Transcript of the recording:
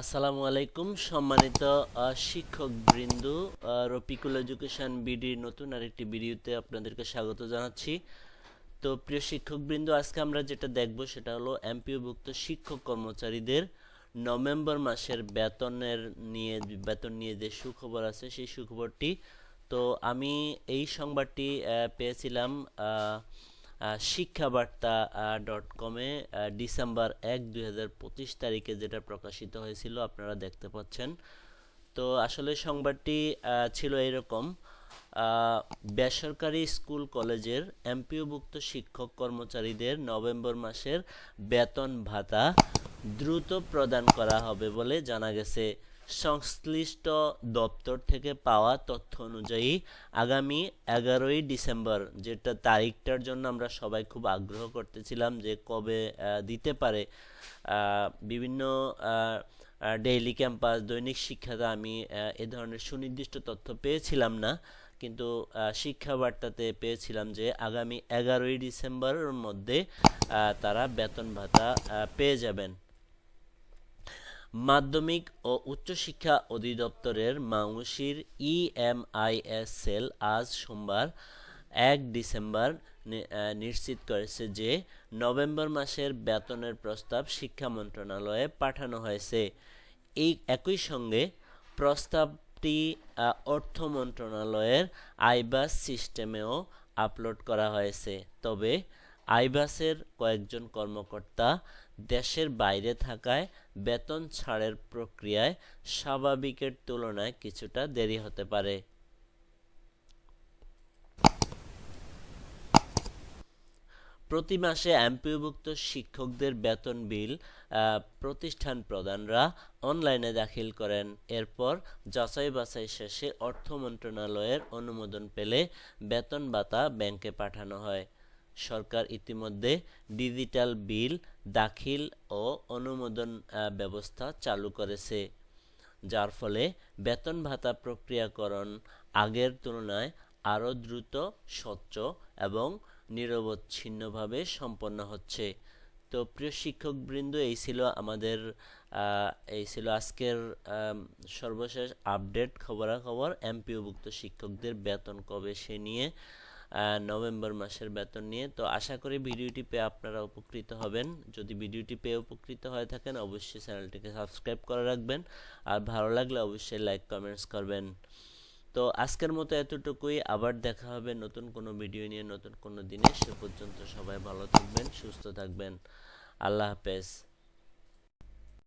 আসসালামু আলাইকুম সম্মানিত আহ, শিক্ষকবৃন্দ রপিকুল এডুকেশন বিডির নতুন আরেকটি ভিডিওতে আপনাদেরকে স্বাগত জানাচ্ছি। তো প্রিয় শিক্ষকবৃন্দ আজকে আমরা যেটা দেখব সেটা হলো এমপিওভুক্ত শিক্ষক কর্মচারীদের নভেম্বর মাসের বেতনের নিয়ে বেতন নিয়ে যে সুখবর আছে সেই সুখবরটি। তো আমি এই সংবাদটি পেয়েছিলাম শিক্ষাবার্তা ডট কমে ডিসেম্বর এক, দুই তারিখে যেটা প্রকাশিত হয়েছিল, আপনারা দেখতে পাচ্ছেন। তো আসলে সংবাদটি ছিল এরকম বেসরকারি স্কুল কলেজের এমপিওভুক্ত শিক্ষক কর্মচারীদের নভেম্বর মাসের বেতন ভাতা দ্রুত প্রদান করা হবে বলে জানা গেছে। সংশ্লিষ্ট দপ্তর থেকে পাওয়া তথ্য অনুযায়ী আগামী এগারোই ডিসেম্বর, যেটা তারিখটার জন্য আমরা সবাই খুব আগ্রহ করতেছিলাম যে কবে দিতে পারে বিভিন্ন ডেইলি ক্যাম্পাস দৈনিক শিক্ষাতে আমি এ ধরনের সুনির্দিষ্ট তথ্য পেয়েছিলাম না, কিন্তু শিক্ষা বার্তাতে পেয়েছিলাম যে আগামী এগারোই ডিসেম্বরের মধ্যে তারা বেতন ভাতা পেয়ে যাবেন। মাধ্যমিক ও উচ্চশিক্ষা অধিদপ্তরের মাউসির ইএমআইএস সেল আজ সোমবার এক ডিসেম্বর নিশ্চিত করেছে যে নভেম্বর মাসের বেতনের প্রস্তাব শিক্ষা মন্ত্রণালয়ে পাঠানো হয়েছে। এই একই সঙ্গে প্রস্তাবটি অর্থ মন্ত্রণালয়ের আইবাস সিস্টেমেও আপলোড করা হয়েছে। তবে আইবাসের কয়েকজন কর্মকর্তা দেশের বাইরে থাকায় বেতন ছাড়ের প্রক্রিয়ায় স্বাভাবিকের তুলনায় কিছুটা দেরি হতে পারে। প্রতি মাসে এমপিওভুক্ত শিক্ষকদের বেতন বিল প্রতিষ্ঠান প্রধানরা অনলাইনে দাখিল করেন। এরপর যাচাই বাছাই শেষে অর্থ মন্ত্রণালয়ের অনুমোদন পেলে বেতন ভাতা ব্যাংকে পাঠানো হয়। সরকার ইতিমধ্যে ডিজিটাল বিল, দাখিল ও অনুমোদন ব্যবস্থা চালু করেছে, যার ফলে বেতন ভাতা প্রক্রিয়াকরণ আগের তুলনায় আরও দ্রুত, স্বচ্ছ এবং নিরবচ্ছিন্নভাবে সম্পন্ন হচ্ছে। তো প্রিয় শিক্ষকবৃন্দ, এই ছিল আমাদের এই ছিল আজকের সর্বশেষ আপডেট খবরাখবর। এমপিওভুক্ত শিক্ষকদের বেতন কবে সে নিয়ে নভেম্বর মাসের বেতন নিয়ে। তো আশা করি ভিডিওটি পেয়ে আপনারা উপকৃত হবেন। যদি ভিডিওটি পেয়ে উপকৃত হয়ে থাকেন, অবশ্যই চ্যানেলটিকে সাবস্ক্রাইব করে রাখবেন। আর ভালো লাগলে অবশ্যই লাইক, কমেন্টস করবেন। তো আজকের মতো এতটুকুই। আবার দেখা হবে নতুন কোনো ভিডিও নিয়ে, নতুন কোনো দিনে। সে পর্যন্ত সবাই ভালো থাকবেন, সুস্থ থাকবেন। আল্লাহ হাফেজ।